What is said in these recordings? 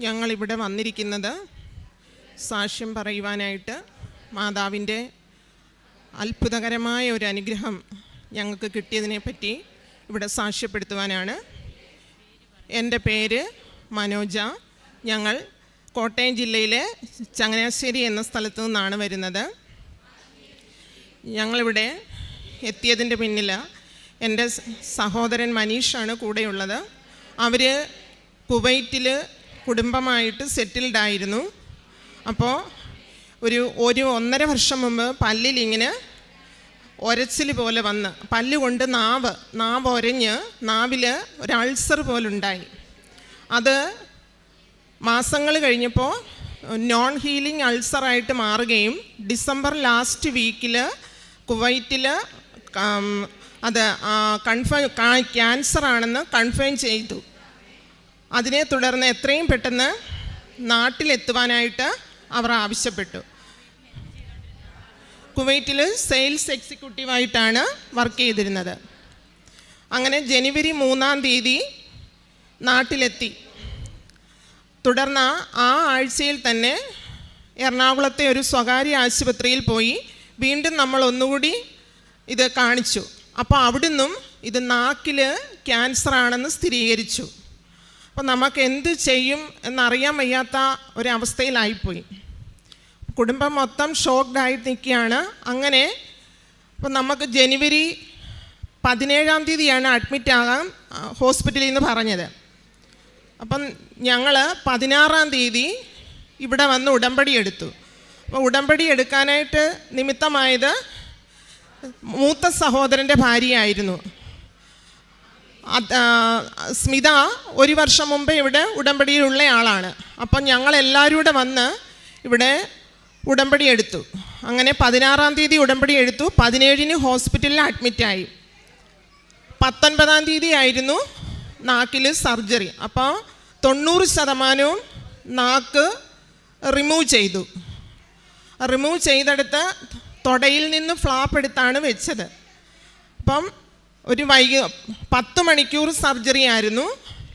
ഞങ്ങളിവിടെ വന്നിരിക്കുന്നത് സാക്ഷ്യം പറയുവാനായിട്ട് മാതാവിന്റെ അത്ഭുതകരമായ ഒരു അനുഗ്രഹം ഞങ്ങൾക്ക് കിട്ടിയതിനെപ്പറ്റി ഇവിടെ സാക്ഷ്യപ്പെടുത്തുവാനാണ്. എന്റെ പേര് മനോജ. ഞങ്ങൾ കോട്ടയം ജില്ലയിലെ ചങ്ങനാശ്ശേരി എന്ന സ്ഥലത്തു നിന്നാണ് വരുന്നത്. ഞങ്ങളിവിടെ എത്തിയതിന്റെ പിന്നിൽ എന്റെ സഹോദരൻ മനീഷാണ് കൂടെയുള്ളത്. അവർ കുവൈറ്റിൽ കുടുംബമായിട്ട് സെറ്റിൽഡ് ആയിരുന്നു. അപ്പോൾ ഒരു ഒരു ഒന്നര വർഷം മുമ്പ് പല്ലിൽ ഇങ്ങനെ ഒരച്ചിൽ പോലെ വന്ന് പല്ലുകൊണ്ട് നാവ് നാവ് ഒരഞ്ഞ് നാവിൽ ഒരു അൾസർ പോലുണ്ടായി. അത് മാസങ്ങൾ കഴിഞ്ഞപ്പോൾ നോൺ ഹീലിംഗ് അൾസറായിട്ട് മാറുകയും ഡിസംബർ ലാസ്റ്റ് വീക്കിൽ കുവൈറ്റിൽ അത് കൺഫേം ക്യാൻസറാണെന്ന് കൺഫേം ചെയ്തു. അതിനെ തുടർന്ന് എത്രയും പെട്ടെന്ന് നാട്ടിലെത്തുവാനായിട്ട് അവർ ആവശ്യപ്പെട്ടു. കുവൈറ്റിൽ സെയിൽസ് എക്സിക്യൂട്ടീവായിട്ടാണ് വർക്ക് ചെയ്തിരുന്നത്. അങ്ങനെ ജനുവരി മൂന്നാം തീയതി നാട്ടിലെത്തി. തുടർന്ന് ആ ആഴ്ചയിൽ തന്നെ എറണാകുളത്തെ ഒരു സ്വകാര്യ ആശുപത്രിയിൽ പോയി വീണ്ടും നമ്മൾ ഒന്നുകൂടി ഇത് കാണിച്ചു. അപ്പോൾ അവിടുന്നും ഇത് നാക്കിൽ ക്യാൻസറാണെന്ന് സ്ഥിരീകരിച്ചു. അപ്പോൾ നമുക്ക് എന്ത് ചെയ്യും എന്നറിയാൻ വയ്യാത്ത ഒരവസ്ഥയിലായിപ്പോയി. കുടുംബം മൊത്തം ഷോക്ക്ഡ് ആയിട്ട് നിൽക്കുകയാണ്. അങ്ങനെ അപ്പം നമുക്ക് ജനുവരി പതിനേഴാം തീയതിയാണ് അഡ്മിറ്റ് ആകാൻ ഹോസ്പിറ്റലിൽ നിന്ന് പറഞ്ഞത്. അപ്പം ഞങ്ങൾ പതിനാറാം തീയതി ഇവിടെ വന്ന് ഉടമ്പടി എടുത്തു. അപ്പോൾ ഉടമ്പടി എടുക്കാനായിട്ട് നിമിത്തമായത് മൂത്ത സഹോദരന്റെ ഭാര്യയായിരുന്നു. സ്മിത ഒരു വർഷം മുമ്പ് ഇവിടെ ഉടമ്പടിയിലുള്ള ആളാണ് അപ്പം ഞങ്ങൾ എല്ലാവരും കൂടെ വന്ന് ഇവിടെ ഉടമ്പടി എടുത്തു അങ്ങനെ പതിനാറാം തീയതി ഉടമ്പടി എടുത്തു പതിനേഴിന് ഹോസ്പിറ്റലിൽ അഡ്മിറ്റായി. പത്തൊൻപതാം തീയതി ആയിരുന്നു നാക്കിൽ സർജറി. അപ്പോൾ തൊണ്ണൂറ് ശതമാനവും നാക്ക് റിമൂവ് ചെയ്തു. റിമൂവ് ചെയ്തെടുത്ത് തൊടയിൽ നിന്ന് ഫ്ലാപ്പ് എടുത്താണ് വെച്ചത്. അപ്പം ഒരു വൈകി പത്ത് മണിക്കൂർ സർജറി ആയിരുന്നു.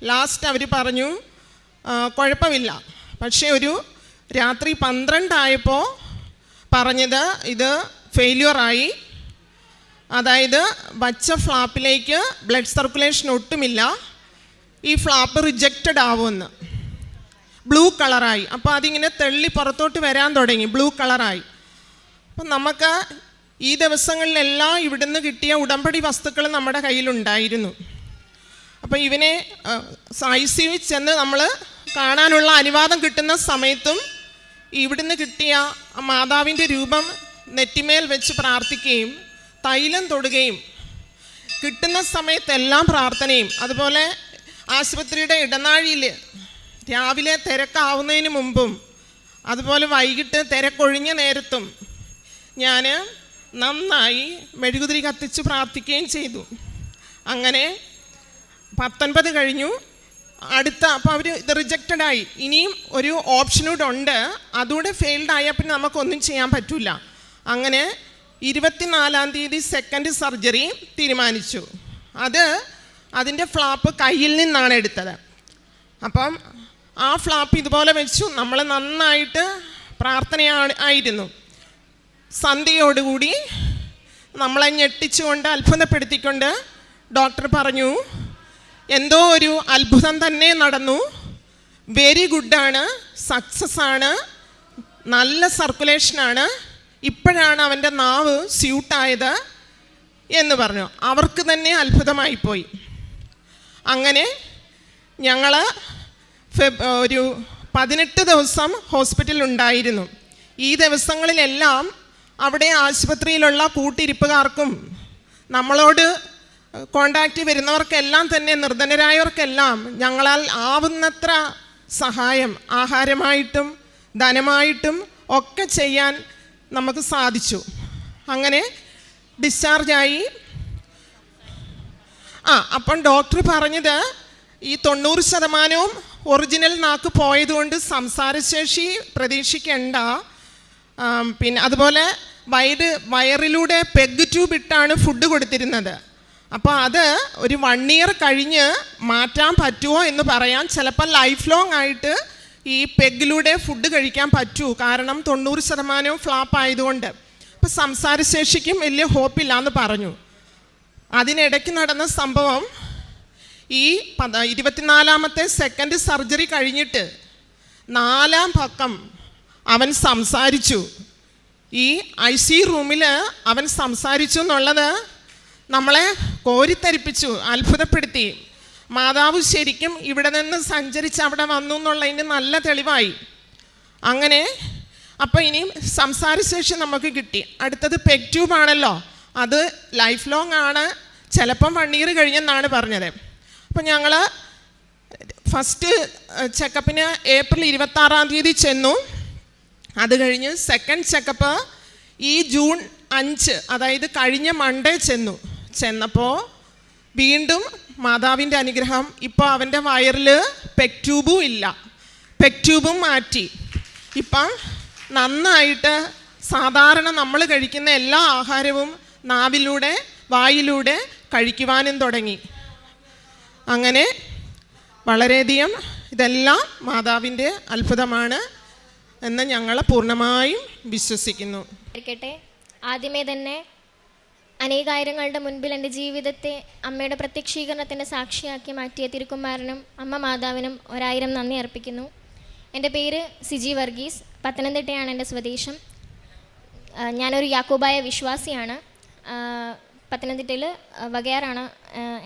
ലാസ്റ്റ് അവർ പറഞ്ഞു കുഴപ്പമില്ല. പക്ഷേ ഒരു രാത്രി പന്ത്രണ്ടായപ്പോൾ പറഞ്ഞത് ഇത് ഫെയില്യൂറായി അതായത് വച്ച ഫ്ലാപ്പിലേക്ക് ബ്ലഡ് സർക്കുലേഷൻ ഒട്ടുമില്ല. ഈ ഫ്ലാപ്പ് റിജക്റ്റഡ് ആവുമെന്ന്. ബ്ലൂ കളറായി അപ്പോൾ അതിങ്ങനെ തെള്ളി പുറത്തോട്ട് വരാൻ തുടങ്ങി. ബ്ലൂ കളറായി അപ്പം നമുക്ക് ഈ ദിവസങ്ങളിലെല്ലാം ഇവിടുന്ന് കിട്ടിയ ഉടമ്പടി വസ്തുക്കൾ നമ്മുടെ കയ്യിലുണ്ടായിരുന്നു. അപ്പോൾ ഇവനെ ഐ സി യു ചെന്ന് നമ്മൾ കാണാനുള്ള അനുവാദം കിട്ടുന്ന സമയത്തും ഇവിടുന്ന് കിട്ടിയ മാതാവിന്റെ രൂപം നെറ്റിമേൽ വെച്ച് പ്രാർത്ഥിക്കുകയും തൈലം തൊടുകയും കിട്ടുന്ന സമയത്തെല്ലാം പ്രാർത്ഥനയും അതുപോലെ ആശുപത്രിയുടെ ഇടനാഴിയിൽ രാവിലെ തിരക്കാവുന്നതിന് മുമ്പും അതുപോലെ വൈകിട്ട് തിരക്കൊഴിഞ്ഞ നേരത്തും ഞാൻ നന്നായി മെഴുകുതിരി കത്തിച്ച് പ്രാർത്ഥിക്കുകയും ചെയ്തു. അങ്ങനെ പത്തൊൻപത് കഴിഞ്ഞു. അടുത്ത അപ്പോൾ അവർ ഇത് റിജക്റ്റഡ് ആയി. ഇനിയും ഒരു ഓപ്ഷനൂടെ ഉണ്ട്. അതുകൂടെ ഫെയിൽഡ് ആയാൽ പിന്നെ നമുക്കൊന്നും ചെയ്യാൻ പറ്റില്ല അങ്ങനെ ഇരുപത്തിനാലാം തീയതി സെക്കൻഡ് സർജറി തീരുമാനിച്ചു. അത് അതിന്റെ ഫ്ലാപ്പ് കയ്യിൽ നിന്നാണ് എടുത്തത്. അപ്പം ആ ഫ്ലാപ്പ് ഇതുപോലെ വെച്ചു. നമ്മൾ നന്നായിട്ട് പ്രാർത്ഥനയാണ് ആയിരുന്നു. സന്ധ്യയോടുകൂടി നമ്മളെ ഞെട്ടിച്ചുകൊണ്ട് അത്ഭുതപ്പെടുത്തിക്കൊണ്ട് ഡോക്ടർ പറഞ്ഞു എന്തോ ഒരു അത്ഭുതം തന്നെ നടന്നു. വെരി ഗുഡാണ് സക്സസ് ആണ് നല്ല സർക്കുലേഷനാണ് ഇപ്പോഴാണ് അവന്റെ നാവ് സ്യൂട്ടായത് എന്ന് പറഞ്ഞു. അവർക്ക് തന്നെ അത്ഭുതമായിപ്പോയി അങ്ങനെ ഞങ്ങൾ ഫെബ് ഒരു പതിനെട്ട് ദിവസം ഹോസ്പിറ്റലിൽ ഉണ്ടായിരുന്നു. ഈ ദിവസങ്ങളിലെല്ലാം അവിടെ ആശുപത്രിയിലുള്ള കൂട്ടിരിപ്പുകാർക്കും നമ്മളോട് കോണ്ടാക്റ്റ് വരുന്നവർക്കെല്ലാം തന്നെ നിർധനരായവർക്കെല്ലാം ഞങ്ങളാൽ ആവുന്നത്ര സഹായം ആഹാരമായിട്ടും ധനമായിട്ടും ഒക്കെ ചെയ്യാൻ നമുക്ക് സാധിച്ചു. അങ്ങനെ ഡിസ്ചാർജായി ആ അപ്പം ഡോക്ടർ പറഞ്ഞത് ഈ തൊണ്ണൂറ് ശതമാനവും ഒറിജിനൽ നാക്ക് പോയതുകൊണ്ട് സംസാരശേഷി പ്രതീക്ഷിക്കേണ്ട. പിന്നെ അതുപോലെ വയറ് വയറിലൂടെ പെഗ് ട്യൂബ് ഇട്ടാണ് ഫുഡ് കൊടുത്തിരുന്നത്. അപ്പോൾ അത് ഒരു വൺ ഇയർ കഴിഞ്ഞ് മാറ്റാൻ പറ്റുമോ എന്ന് പറയാൻ ചിലപ്പോൾ ലൈഫ് ലോങ് ആയിട്ട് ഈ പെഗിലൂടെ ഫുഡ് കഴിക്കാൻ പറ്റൂ. കാരണം തൊണ്ണൂറ് ശതമാനവും ഫ്ലാപ്പ് ആയതുകൊണ്ട്. അപ്പോൾ സംസാരശേഷിക്കും വലിയ ഹോപ്പില്ല എന്ന് പറഞ്ഞു. അതിനിടയ്ക്ക് നടന്ന സംഭവം ഈ പത ഇരുപത്തിനാലാമത്തെ സെക്കൻഡ് സർജറി കഴിഞ്ഞിട്ട് നാലാം പക്കം അവൻ സംസാരിച്ചു. ഈ ഐ സി റൂമിൽ അവൻ സംസാരിച്ചു എന്നുള്ളത് നമ്മളെ കോരിത്തരിപ്പിച്ചു അത്ഭുതപ്പെടുത്തി. മാതാവ് ശരിക്കും ഇവിടെ നിന്ന് സഞ്ചരിച്ച് അവിടെ വന്നു എന്നുള്ളതിന് നല്ല തെളിവായി. അങ്ങനെ അപ്പോൾ ഇനിയും സംസാരശേഷി നമുക്ക് കിട്ടി. അടുത്തത് പെഗ് ട്യൂബാണല്ലോ അത് ലൈഫ് ലോങ് ആണ്. ചിലപ്പം വൺ ഇയർ കഴിഞ്ഞെന്നാണ് പറഞ്ഞത്. അപ്പം ഞങ്ങൾ ഫസ്റ്റ് ചെക്കപ്പിന് ഏപ്രിൽ ഇരുപത്താറാം തീയതി ചെന്നു. അത് കഴിഞ്ഞ് സെക്കൻഡ് ചെക്കപ്പ് ഈ ജൂൺ അഞ്ച് അതായത് കഴിഞ്ഞ മൺഡേ ചെന്നു. ചെന്നപ്പോൾ വീണ്ടും മാതാവിന്റെ അനുഗ്രഹം. ഇപ്പോൾ അവന്റെ വയറിൽ പെക് ട്യൂബും ഇല്ല. പെക് ട്യൂബും മാറ്റി. ഇപ്പം നന്നായിട്ട് സാധാരണ നമ്മൾ കഴിക്കുന്ന എല്ലാ ആഹാരവും നാവിലൂടെ വായിലൂടെ കഴിക്കുവാനും തുടങ്ങി. അങ്ങനെ വളരെയധികം ഇതെല്ലാം മാതാവിന്റെ അത്ഭുതമാണ്. എന്ന് ഞങ്ങൾ പൂർണമായും വിശ്വസിക്കുന്നു. ആദ്യമേ തന്നെ അനേകായിരങ്ങളുടെ മുൻപിൽ എന്റെ ജീവിതത്തെ അമ്മയുടെ പ്രത്യക്ഷീകരണത്തിന്റെ സാക്ഷിയാക്കി മാറ്റിയ തിരുക്കുമാരനും അമ്മ മാതാവിനും ഒരായിരം നന്ദി അർപ്പിക്കുന്നു. എന്റെ പേര് സിജി വർഗീസ്. പത്തനംതിട്ടയാണ് എന്റെ സ്വദേശം. ഞാനൊരു യാക്കോബായ വിശ്വാസിയാണ്. പത്തനംതിട്ടയിൽ വകയാറാണ്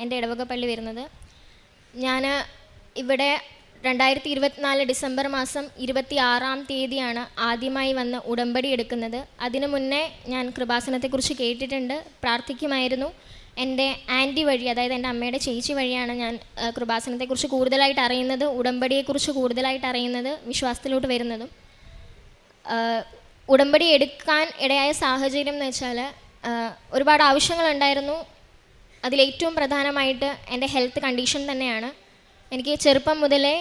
എന്റെ ഇടവക പള്ളി വരുന്നത്. ഞാൻ ഇവിടെ രണ്ടായിരത്തി ഇരുപത്തിനാല് ഡിസംബർ മാസം ഇരുപത്തി ആറാം തീയതിയാണ് ആദ്യമായി വന്ന് ഉടമ്പടി എടുക്കുന്നത്. അതിനു മുന്നേ ഞാൻ കൃപാസനത്തെക്കുറിച്ച് കേട്ടിട്ടുണ്ട്. പ്രാർത്ഥിക്കുമായിരുന്നു. എന്റെ ആന്റി വഴി അതായത് എന്റെ അമ്മയുടെ ചേച്ചി വഴിയാണ് ഞാൻ കൃപാസനത്തെക്കുറിച്ച് കൂടുതലായിട്ട് അറിയുന്നത് ഉടമ്പടിയെക്കുറിച്ച് കൂടുതലായിട്ട് അറിയുന്നത് വിശ്വാസത്തിലോട്ട് വരുന്നതും. ഉടമ്പടി എടുക്കാൻ ഇടയായ സാഹചര്യം എന്ന് വെച്ചാൽ ഒരുപാട് ആവശ്യങ്ങളുണ്ടായിരുന്നു. അതിലേറ്റവും പ്രധാനമായിട്ട് എന്റെ ഹെൽത്ത് കണ്ടീഷൻ തന്നെയാണ്. എനിക്ക് ചെറുപ്പം മുതലേ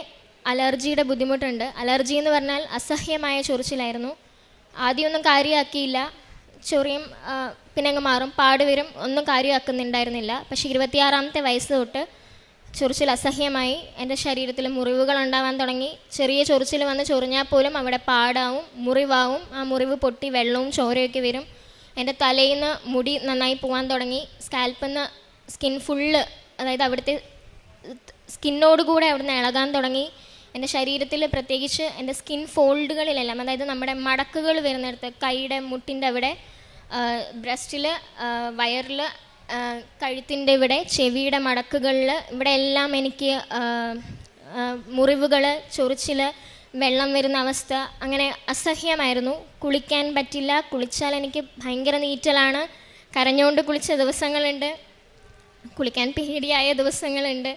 അലർജിയുടെ ബുദ്ധിമുട്ടുണ്ട്. അലർജി എന്ന് പറഞ്ഞാൽ അസഹ്യമായ ചൊറിച്ചിലായിരുന്നു. ആദ്യമൊന്നും കാര്യമാക്കിയില്ല. ചൊറിയും പിന്നെ അങ്ങ് മാറും. പാടുവരും ഒന്നും കാര്യമാക്കുന്നുണ്ടായിരുന്നില്ല. പക്ഷേ ഇരുപത്തിയാറാമത്തെ വയസ്സ് തൊട്ട് ചൊറിച്ചിൽ അസഹ്യമായി. എന്റെ ശരീരത്തിൽ മുറിവുകൾ ഉണ്ടാവാൻ തുടങ്ങി. ചെറിയ ചൊറിച്ചിൽ വന്ന് ചൊറിഞ്ഞാൽ പോലും അവിടെ പാടാവും മുറിവാവും. ആ മുറിവ് പൊട്ടി വെള്ളവും ചോരയൊക്കെ വരും. എന്റെ തലയിൽ നിന്ന് മുടി നന്നായി പോകാൻ തുടങ്ങി. സ്കാൽപ്പിൽ നിന്ന് സ്കിൻ ഫുള്ള് അതായത് അവിടുത്തെ സ്കിന്നോടുകൂടെ അവിടുന്ന് ഇളകാൻ തുടങ്ങി. എന്റെ ശരീരത്തിൽ പ്രത്യേകിച്ച് എന്റെ സ്കിൻ ഫോൾഡുകളിലെല്ലാം അതായത് നമ്മുടെ മടക്കുകൾ വരുന്നിടത്ത് കൈയുടെ മുട്ടിന്റെ അവിടെ ബ്രസ്റ്റിൽ വയറിൽ കഴുത്തിന്റെ ഇവിടെ ചെവിയുടെ മടക്കുകളിൽ ഇവിടെ എല്ലാം എനിക്ക് മുറിവുകൾ ചൊറിച്ചിൽ വെള്ളം വരുന്ന അവസ്ഥ അങ്ങനെ അസഹ്യമായിരുന്നു. കുളിക്കാൻ പറ്റില്ല കുളിച്ചാൽ എനിക്ക് ഭയങ്കര നീറ്റലാണ്. കരഞ്ഞുകൊണ്ട് കുളിച്ച ദിവസങ്ങളുണ്ട്. കുളിക്കാൻ പേടിയായ ദിവസങ്ങളുണ്ട്.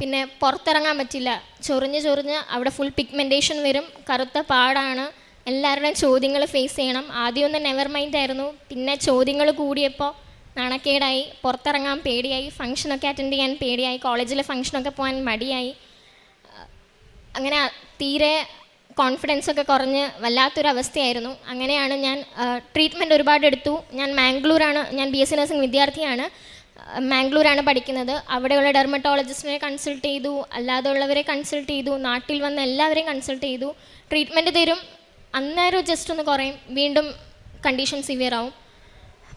പിന്നെ പുറത്തിറങ്ങാൻ പറ്റില്ല. ചൊറിഞ്ഞ് ചൊറിഞ്ഞ് അവിടെ ഫുൾ പിഗ്മെന്റേഷൻ വരും. കറുത്ത പാടാണ്. എല്ലാവരുടെയും ചോദ്യങ്ങൾ ഫേസ് ചെയ്യണം. ആദ്യമൊന്നും നെവർ മൈൻഡ് ആയിരുന്നു. പിന്നെ ചോദ്യങ്ങൾ കൂടിയപ്പോൾ നാണക്കേടായി. പുറത്തിറങ്ങാൻ പേടിയായി. ഫംഗ്ഷനൊക്കെ അറ്റൻഡ് ചെയ്യാൻ പേടിയായി. കോളേജിലെ ഫംഗ്ഷനൊക്കെ പോകാൻ മടിയായി. അങ്ങനെ തീരെ കോൺഫിഡൻസ് ഒക്കെ കുറഞ്ഞ് വല്ലാത്തൊരവസ്ഥയായിരുന്നു. അങ്ങനെയാണ് ഞാൻ ട്രീറ്റ്മെന്റ് ഒരുപാട് എടുത്തു ഞാൻ മാംഗ്ലൂരാണ്. ഞാൻ ബി എസ് സി നഴ്സിംഗ് വിദ്യാർത്ഥിയാണ്. മാംഗ്ലൂരാണ് പഠിക്കുന്നത്. അവിടെയുള്ള ഡെർമറ്റോളജിസ്റ്റിനെ കൺസൾട്ട് ചെയ്തു. അല്ലാതെയുള്ളവരെ കൺസൾട്ട് ചെയ്തു. നാട്ടിൽ വന്ന എല്ലാവരെയും കൺസൾട്ട് ചെയ്തു. ട്രീറ്റ്മെന്റ് തരും. അന്നേരം ജസ്റ്റ് ഒന്ന് കുറയും. വീണ്ടും കണ്ടീഷൻ സിവിയർ ആവും.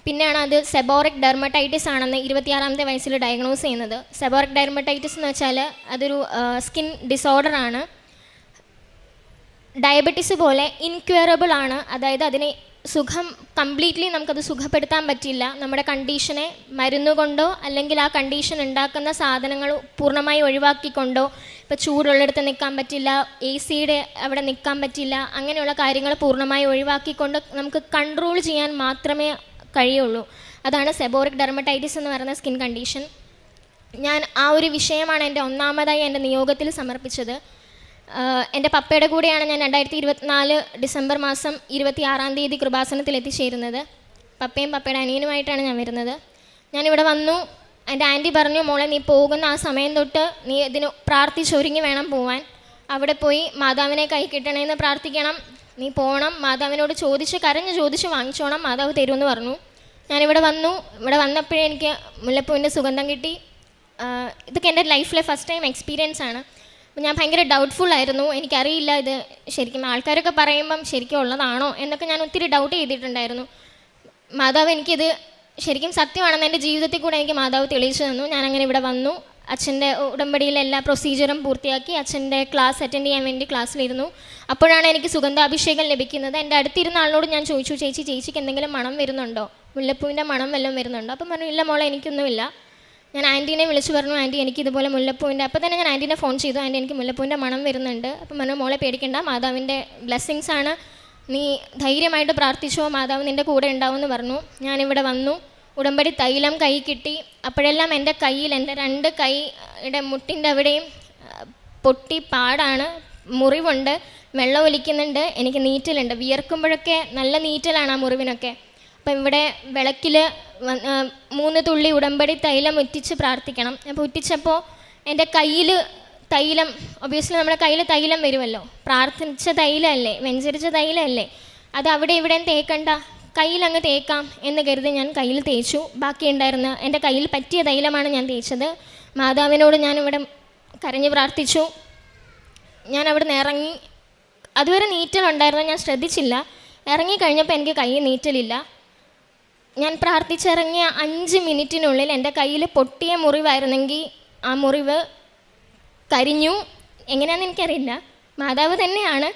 പിന്നെയാണ് അത് സെബോറിക് ഡെർമറ്റൈറ്റിസ് ആണെന്ന് ഇരുപത്തിയാറാമത്തെ വയസ്സിൽ ഡയഗ്നോസ് ചെയ്യുന്നത്. സെബോറിക് ഡെർമറ്റൈറ്റിസ് എന്ന് വെച്ചാൽ അതൊരു സ്കിൻ ഡിസോർഡർ ആണ്. ഡയബറ്റിസ് പോലെ ഇൻക്വയറബിൾ ആണ്. അതായത് അതിനെ സുഖം കംപ്ലീറ്റ്ലി നമുക്കത് സുഖപ്പെടുത്താൻ പറ്റില്ല. നമ്മുടെ കണ്ടീഷനെ മരുന്നുകൊണ്ടോ അല്ലെങ്കിൽ ആ കണ്ടീഷൻ ഉണ്ടാക്കുന്ന സാധനങ്ങൾ പൂർണമായി ഒഴിവാക്കിക്കൊണ്ടോ ഇപ്പോൾ ചൂടുള്ളിടത്ത് നിൽക്കാൻ പറ്റില്ല എ സിയുടെ അവിടെ നിൽക്കാൻ പറ്റില്ല അങ്ങനെയുള്ള കാര്യങ്ങൾ പൂർണമായി ഒഴിവാക്കിക്കൊണ്ട് നമുക്ക് കൺട്രോൾ ചെയ്യാൻ മാത്രമേ കഴിയുള്ളൂ. അതാണ് സെബോറിക് ഡെർമറ്റൈറ്റിസ് എന്ന് പറയുന്ന സ്കിൻ കണ്ടീഷൻ ഞാൻ ആ ഒരു വിഷയമാണ് എന്റെ ഒന്നാമതായി എന്റെ നിയോഗത്തിൽ സമർപ്പിച്ചത്. എന്റെ പപ്പയുടെ കൂടെയാണ് ഞാൻ രണ്ടായിരത്തി ഇരുപത്തിനാല് ഡിസംബർ മാസം ഇരുപത്തി ആറാം തീയതി കൃപാസനത്തിൽ എത്തിച്ചേരുന്നത് പപ്പയും പപ്പയുടെ അനിയനുമായിട്ടാണ് ഞാൻ വരുന്നത്. ഞാനിവിടെ വന്നു. എന്റെ ആന്റി പറഞ്ഞു മോളെ നീ പോകുന്ന ആ സമയം തൊട്ട് നീ ഇതിന് പ്രാർത്ഥിച്ചൊരുങ്ങി വേണം പോവാൻ. അവിടെ പോയി മാതാവിനെ കൈ കിട്ടണമെന്ന് പ്രാർത്ഥിക്കണം. നീ പോകണം മാതാവിനോട് ചോദിച്ച് കരഞ്ഞ് ചോദിച്ച് വാങ്ങിച്ചോണം. മാതാവ് തരുമെന്ന് പറഞ്ഞു. ഞാനിവിടെ വന്നു. ഇവിടെ വന്നപ്പോഴേ എനിക്ക് മുല്ലപ്പൂവിന്റെ സുഗന്ധം കിട്ടി. ഇതൊക്കെ എന്റെ ലൈഫിലെ ഫസ്റ്റ് ടൈം എക്സ്പീരിയൻസ് ആണ് ഞാൻ ഭയങ്കര ഡൗട്ട്ഫുൾ ആയിരുന്നു. എനിക്കറിയില്ല ഇത് ശരിക്കും ആൾക്കാരൊക്കെ പറയുമ്പം ശരിക്കും ഉള്ളതാണോ എന്നൊക്കെ ഞാൻ ഒത്തിരി ഡൗട്ട് ചെയ്തിട്ടുണ്ടായിരുന്നു. മാതാവ് എനിക്കിത് ശരിക്കും സത്യമാണെന്ന് എന്റെ ജീവിതത്തിൽ കൂടെ എനിക്ക് മാതാവ് തെളിയിച്ചു തന്നു. ഞാൻ അങ്ങനെ ഇവിടെ വന്നു. അച്ഛന്റെ ഉടമ്പടിയിലെ എല്ലാ പ്രൊസീജിയറും പൂർത്തിയാക്കി അച്ഛന്റെ ക്ലാസ് അറ്റൻഡ് ചെയ്യാൻ വേണ്ടി ക്ലാസ്സിലിരുന്നു അപ്പോഴാണ് എനിക്ക് സുഗന്ധാഭിഷേകം ലഭിക്കുന്നത്. എന്റെ അടുത്തിരുന്ന ആളിനോട് ഞാൻ ചോദിച്ചു ചേച്ചി ചേച്ചിക്ക് എന്തെങ്കിലും മണം വരുന്നുണ്ടോ? മുല്ലപ്പൂവിന്റെ മണം വല്ലതും വരുന്നുണ്ടോ? അപ്പം പറഞ്ഞു ഇല്ല മോളെ എനിക്കൊന്നുമില്ല. ഞാൻ ആന്റീനെ വിളിച്ചു പറഞ്ഞു ആന്റി എനിക്ക് ഇതുപോലെ മുല്ലപ്പൂവിന്റെ അപ്പോൾ തന്നെ ഞാൻ ആന്റീനെ ഫോൺ ചെയ്തു. ആന്റി എനിക്ക് മുല്ലപ്പൂവിന്റെ മണം വരുന്നുണ്ട്. അപ്പം പറഞ്ഞു മോളെ പേടിക്കണ്ട മാതാവിന്റെ ബ്ലെസ്സിങ്സ് ആണ്. നീ ധൈര്യമായിട്ട് പ്രാർത്ഥിച്ചോ മാതാവ് നിന്റെ കൂടെ ഉണ്ടാവുമെന്ന് പറഞ്ഞു. ഞാനിവിടെ വന്നു. ഉടമ്പടി തൈലം കൈ കിട്ടി. അപ്പോഴെല്ലാം എന്റെ കയ്യിൽ എന്റെ രണ്ട് കൈയുടെ മുട്ടിന്റെ അവിടെയും പൊട്ടി പാടാണ്. മുറിവുണ്ട്. വെള്ളം ഒലിക്കുന്നുണ്ട്. എനിക്ക് നീറ്റലുണ്ട്. വിയർക്കുമ്പോഴൊക്കെ നല്ല നീറ്റലാണ് ആ മുറിവിനൊക്കെ. അപ്പം ഇവിടെ വിളക്കിൽ മൂന്ന് തുള്ളി ഉടമ്പടി തൈലം ഉറ്റിച്ച് പ്രാർത്ഥിക്കണം. അപ്പോൾ ഉറ്റിച്ചപ്പോൾ എന്റെ കയ്യിൽ തൈലം ഒബിയസ്ലി നമ്മുടെ കയ്യിൽ തൈലം വരുമല്ലോ. പ്രാർത്ഥിച്ച തൈലമല്ലേ വെഞ്ചരിച്ച തൈലമല്ലേ അത് അവിടെ ഇവിടെ തേക്കണ്ട. കയ്യിൽ അങ്ങ് തേക്കാം എന്ന് കരുതി ഞാൻ കയ്യിൽ തേച്ചു. ബാക്കി ഉണ്ടായിരുന്ന എന്റെ കയ്യിൽ പറ്റിയ തൈലമാണ് ഞാൻ തേച്ചത്. മാതാവിനോട് ഞാൻ ഇവിടെ കരഞ്ഞ് പ്രാർത്ഥിച്ചു. ഞാൻ അവിടെ നിന്ന് ഇറങ്ങി. അതുവരെ നീറ്റലുണ്ടായിരുന്നു ഞാൻ ശ്രദ്ധിച്ചില്ല. ഇറങ്ങി കഴിഞ്ഞപ്പോൾ എനിക്ക് കൈ നീറ്റലില്ല. ഞാൻ പ്രാർത്ഥിച്ചിറങ്ങിയ അഞ്ച് മിനിറ്റിനുള്ളിൽ എന്റെ കയ്യിൽ പൊട്ടിയ മുറിവായിരുന്നെങ്കിൽ ആ മുറിവ് കരിഞ്ഞു. എങ്ങനെയാണെന്ന് എനിക്കറിയില്ല. മാതാവ് തന്നെയാണ്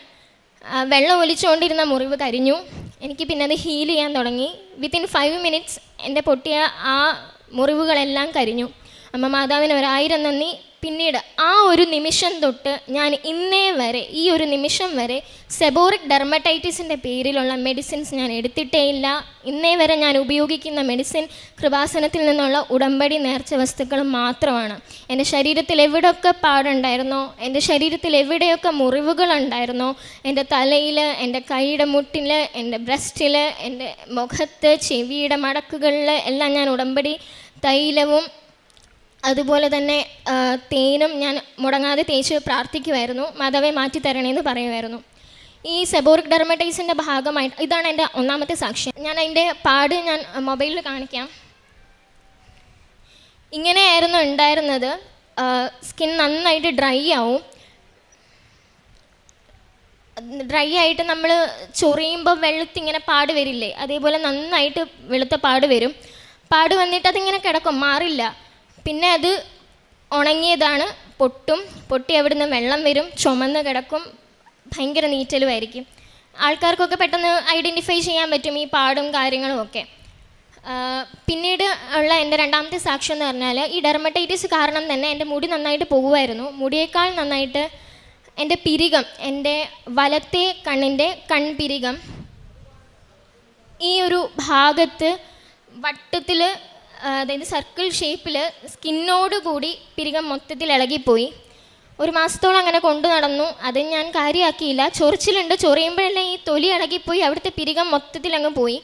വെള്ളം ഒലിച്ചുകൊണ്ടിരുന്ന മുറിവ് കരിഞ്ഞു. എനിക്ക് പിന്നെ അത് ഹീൽ ചെയ്യാൻ തുടങ്ങി. വിത്തിൻ ഫൈവ് മിനിറ്റ്സ് എന്റെ പൊട്ടിയ ആ മുറിവുകളെല്ലാം കരിഞ്ഞു. അമ്മ മാതാവിന് ഒരായിരം നന്ദി. പിന്നീട് ആ ഒരു നിമിഷം തൊട്ട് ഞാൻ ഇന്നേ വരെ ഈ ഒരു നിമിഷം വരെ സെബോറിക് ഡെർമറ്റൈറ്റിസിന്റെ പേരിലുള്ള മെഡിസിൻസ് ഞാൻ എടുത്തിട്ടേ ഇല്ല. ഇന്നേ വരെ ഞാൻ ഉപയോഗിക്കുന്ന മെഡിസിൻ കൃപാസനത്തിൽ നിന്നുള്ള ഉടമ്പടി നേർച്ച വസ്തുക്കൾ മാത്രമാണ്. എന്റെ ശരീരത്തിൽ എവിടെയൊക്കെ പാടുണ്ടായിരുന്നോ എന്റെ ശരീരത്തിൽ എവിടെയൊക്കെ മുറിവുകളുണ്ടായിരുന്നോ എന്റെ തലയിൽ എന്റെ കൈയുടെ മുട്ടിൽ എന്റെ ബ്രസ്റ്റിൽ എന്റെ മുഖത്ത് ചെവിയുടെ മടക്കുകളിൽ എല്ലാം ഞാൻ ഉടമ്പടി തൈലവും അതുപോലെ തന്നെ തേനും ഞാൻ മുടങ്ങാതെ തേച്ച് പ്രാർത്ഥിക്കുമായിരുന്നു മാതാവെ മാറ്റി തരണേന്ന് പറയുമായിരുന്നു ഈ സെബോറിക് ഡെർമറ്റൈസിന്റെ ഭാഗമായിട്ട് ഇതാണ് എന്റെ ഒന്നാമത്തെ സാക്ഷ്യം. ഞാൻ അതിന്റെ പാട് ഞാൻ മൊബൈലിൽ കാണിക്കാം. ഇങ്ങനെയായിരുന്നു ഉണ്ടായിരുന്നത്. സ്കിൻ നന്നായിട്ട് ഡ്രൈ ആവും. ഡ്രൈ ആയിട്ട് നമ്മൾ ചൊറിയുമ്പോൾ വെളുത്തിങ്ങനെ പാട് വരില്ലേ? അതേപോലെ നന്നായിട്ട് വെളുത്ത പാട് വരും. പാട് വന്നിട്ട് അതിങ്ങനെ കിടക്കും മാറില്ല. പിന്നെ അത് ഉണങ്ങിയതാണ്. പൊട്ടും. പൊട്ടി അവിടുന്ന് വെള്ളം വരും. ചുമന്ന് കിടക്കും. ഭയങ്കര നീറ്റലുമായിരിക്കും. ആൾക്കാർക്കൊക്കെ പെട്ടെന്ന് ഐഡന്റിഫൈ ചെയ്യാൻ പറ്റും ഈ പാടും കാര്യങ്ങളും ഒക്കെ. പിന്നീട് ഉള്ള എന്റെ രണ്ടാമത്തെ സാക്ഷ്യം എന്ന് പറഞ്ഞാൽ ഈ ഡെർമറ്റൈറ്റിസ് കാരണം തന്നെ എന്റെ മുടി നന്നായിട്ട് പോകുമായിരുന്നു. മുടിയേക്കാൾ നന്നായിട്ട് എന്റെ പിരികം എന്റെ വലത്തെ കണ്ണിന്റെ കൺപിരികം ഈ ഒരു ഭാഗത്ത് വട്ടത്തിൽ അതായത് സർക്കിൾ ഷേപ്പിൽ സ്കിന്നോടുകൂടി പിരികം മൊത്തത്തിൽ ഇളകിപ്പോയി. ഒരു മാസത്തോളം അങ്ങനെ കൊണ്ടു നടന്നു. അത് ഞാൻ കാര്യമാക്കിയില്ല ചൊറിച്ചിലുണ്ട്. ചൊറിയുമ്പോഴെല്ലാം ഈ തൊലി ഇളകിപ്പോയി. അവിടുത്തെ പിരികം മൊത്തത്തിൽ അങ്ങ് പോയി.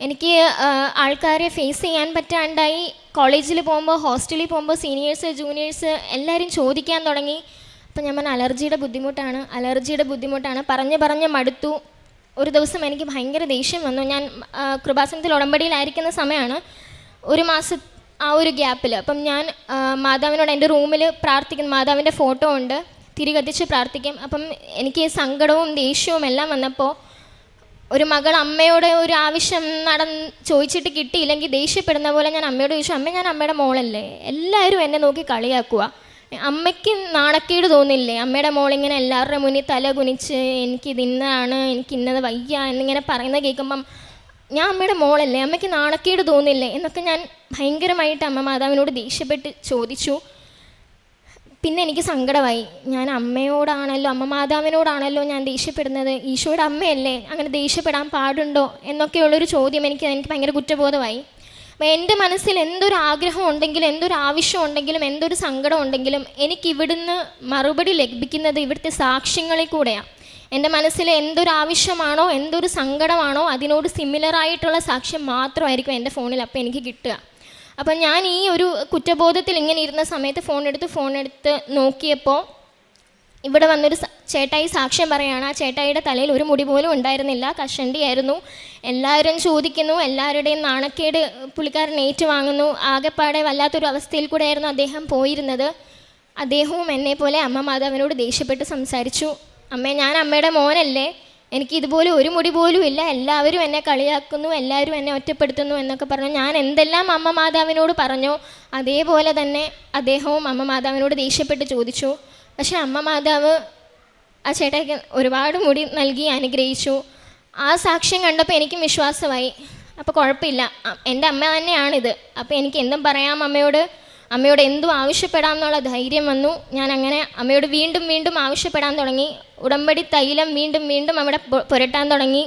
എനിക്ക് ആൾക്കാരെ ഫേസ് ചെയ്യാൻ പറ്റാണ്ടായി. കോളേജിൽ പോകുമ്പോൾ ഹോസ്റ്റലിൽ പോകുമ്പോൾ സീനിയേഴ്സ് ജൂനിയേഴ്സ് എല്ലാവരും ചോദിക്കാൻ തുടങ്ങി. അപ്പം ഞാൻ പറഞ്ഞ അലർജിയുടെ ബുദ്ധിമുട്ടാണ്. അലർജിയുടെ ബുദ്ധിമുട്ടാണ്. പറഞ്ഞ് പറഞ്ഞ് മടുത്തു. ഒരു ദിവസം എനിക്ക് ഭയങ്കര ദേഷ്യം വന്നു. ഞാൻ കൃപാസനത്തിൽ ഉടമ്പടിയിലായിരിക്കുന്ന സമയമാണ്. ഒരു മാസം ആ ഒരു ഗ്യാപ്പിൽ. അപ്പം ഞാൻ മാതാവിനോട് എന്റെ റൂമിൽ പ്രാർത്ഥിക്കുന്നു. മാതാവിന്റെ ഫോട്ടോ ഉണ്ട്. തിരി കത്തിച്ച് പ്രാർത്ഥിക്കും. അപ്പം എനിക്ക് സങ്കടവും ദേഷ്യവും എല്ലാം വന്നപ്പോൾ ഒരു മകൾ അമ്മയോട് ഒരു ആവശ്യം നടന്ന് ചോദിച്ചിട്ട് കിട്ടിയില്ലെങ്കിൽ ദേഷ്യപ്പെടുന്ന പോലെ ഞാൻ അമ്മയോട് ചോദിച്ചു അമ്മ ഞാൻ അമ്മയുടെ മോളല്ലേ? എല്ലാവരും എന്നെ നോക്കി കളിയാക്കുക. അമ്മയ്ക്ക് നാണക്കേട് തോന്നില്ലേ? അമ്മയുടെ മോളിങ്ങനെ എല്ലാവരുടെ മുന്നിൽ തല കുനിച്ച് എനിക്ക് ഇത് ഇന്നതാണ് എനിക്ക് ഇന്നത് വയ്യ എന്നിങ്ങനെ പറയുന്നത് കേൾക്കുമ്പം ഞാൻ അമ്മയുടെ മോളല്ലേ അമ്മയ്ക്ക് നാണക്കേട് തോന്നില്ലേ എന്നൊക്കെ ഞാൻ ഭയങ്കരമായിട്ട് അമ്മ മാതാവിനോട് ദേഷ്യപ്പെട്ട് ചോദിച്ചു. പിന്നെ എനിക്ക് സങ്കടമായി. ഞാൻ അമ്മയോടാണല്ലോ അമ്മ മാതാവിനോടാണല്ലോ ഞാൻ ദേഷ്യപ്പെടുന്നത്. ഈശോയുടെ അമ്മയല്ലേ അങ്ങനെ ദേഷ്യപ്പെടാൻ പാടുണ്ടോ എന്നൊക്കെയുള്ളൊരു ചോദ്യം എനിക്ക് എനിക്ക് ഭയങ്കര കുറ്റബോധമായി. അപ്പോൾ എന്റെ മനസ്സിൽ എന്തൊരു ആഗ്രഹം ഉണ്ടെങ്കിലും എന്തൊരു ആവശ്യം ഉണ്ടെങ്കിലും എന്തൊരു സങ്കടം ഉണ്ടെങ്കിലും എനിക്ക് ഇവിടുന്ന് മറുപടി ലഭിക്കുന്നത് ഇവിടുത്തെ സാക്ഷ്യങ്ങളിൽ കൂടെയാണ് എന്റെ മനസ്സിൽ എന്തൊരു ആവശ്യമാണോ എന്തൊരു സങ്കടമാണോ അതിനോട് സിമിലർ ആയിട്ടുള്ള സാക്ഷ്യം മാത്രമായിരിക്കും എന്റെ ഫോണിൽ അപ്പോൾ എനിക്ക് കിട്ടുക. അപ്പം ഞാൻ ഈ ഒരു കുറ്റബോധത്തിൽ ഇങ്ങനെ ഇരുന്ന സമയത്ത് ഫോൺ എടുത്ത് ഫോൺ എടുത്ത് നോക്കിയപ്പോൾ ഇവിടെ വന്നൊരു ചേട്ടായി സാക്ഷ്യം പറയുകയാണ് ആ ചേട്ടായിയുടെ തലയിൽ ഒരു മുടി പോലും ഉണ്ടായിരുന്നില്ല കഷണ്ടിയായിരുന്നു. എല്ലാവരും ചോദിക്കുന്നു എല്ലാവരുടെയും നാണക്കേട് പുള്ളിക്കാരൻ ഏറ്റുവാങ്ങുന്നു. ആകെപ്പാടെ വല്ലാത്തൊരു അവസ്ഥയിൽ കൂടെയായിരുന്നു അദ്ദേഹം പോയിരുന്നത്. അദ്ദേഹവും എന്നെ പോലെ അമ്മ മാതാവിനോട് ദേഷ്യപ്പെട്ട് സംസാരിച്ചു. അമ്മേ ഞാൻ അമ്മയുടെ മോനല്ലേ. എനിക്ക് ഇതുപോലെ ഒരു മുടി പോലും ഇല്ല. എല്ലാവരും എന്നെ കളിയാക്കുന്നു എല്ലാവരും എന്നെ ഒറ്റപ്പെടുത്തുന്നു എന്നൊക്കെ പറഞ്ഞു. ഞാൻ എന്തെല്ലാം അമ്മ മാതാവിനോട് പറഞ്ഞു അതേപോലെ തന്നെ അദ്ദേഹവും അമ്മ മാതാവിനോട് ദേഷ്യപ്പെട്ട് ചോദിച്ചു. പക്ഷേ അമ്മ മാതാവ് ആ ചേട്ടയ്ക്ക് ഒരുപാട് മുടി നൽകി അനുഗ്രഹിച്ചു. ആ സാക്ഷ്യം കണ്ടപ്പോൾ എനിക്കും വിശ്വാസമായി. അപ്പോൾ കുഴപ്പമില്ല. എന്റെ അമ്മ തന്നെയാണിത്. അപ്പോൾ എനിക്ക് എന്തും പറയാം അമ്മയോട്. അമ്മയോട് എന്തും ആവശ്യപ്പെടാം എന്നുള്ള ധൈര്യം വന്നു. ഞാൻ അങ്ങനെ അമ്മയോട് വീണ്ടും വീണ്ടും ആവശ്യപ്പെടാൻ തുടങ്ങി. ഉടമ്പടി തൈലം വീണ്ടും വീണ്ടും അവിടെ പുരട്ടാൻ തുടങ്ങി.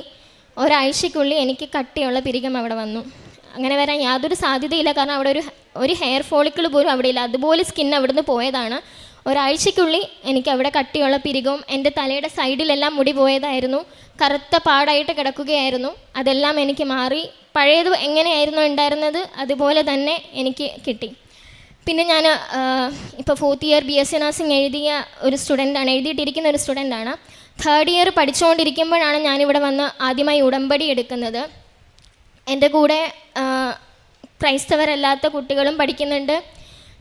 ഒരാഴ്ചയ്ക്കുള്ളിൽ എനിക്ക് കട്ടിയുള്ള പിരികം അവിടെ വന്നു. അങ്ങനെ വരാൻ യാതൊരു സാധ്യതയില്ല. കാരണം അവിടെ ഒരു ഒരു ഹെയർ ഫോളിക്കിൾ പോലും അവിടെ ഇല്ല. അതുപോലെ സ്കിൻ അവിടുന്ന് പോയതാണ്. ഒരാഴ്ചയ്ക്കുള്ളിൽ എനിക്ക് അവിടെ കട്ടിയുള്ള പിരികവും എന്റെ തലയുടെ സൈഡിലെല്ലാം മുടി പോയതായിരുന്നു. കറുത്ത പാടായിട്ട് കിടക്കുകയായിരുന്നു. അതെല്ലാം എനിക്ക് മാറി. പഴയത് എങ്ങനെയായിരുന്നു ഉണ്ടായിരുന്നത്? അതുപോലെ തന്നെ എനിക്ക് കിട്ടി. പിന്നെ ഞാൻ ഇപ്പോൾ fourth year B S C nursing എഴുതിയ ഒരു സ്റ്റുഡന്റാണ് എഴുതിയിട്ടിരിക്കുന്ന ഒരു സ്റ്റുഡന്റാണ് തേർഡ് ഇയർ പഠിച്ചുകൊണ്ടിരിക്കുമ്പോഴാണ് ഞാനിവിടെ വന്ന് ആദ്യമായി ഉടമ്പടി എടുക്കുന്നത്. എന്റെ കൂടെ ക്രൈസ്തവരല്ലാത്ത കുട്ടികളും പഠിക്കുന്നുണ്ട്.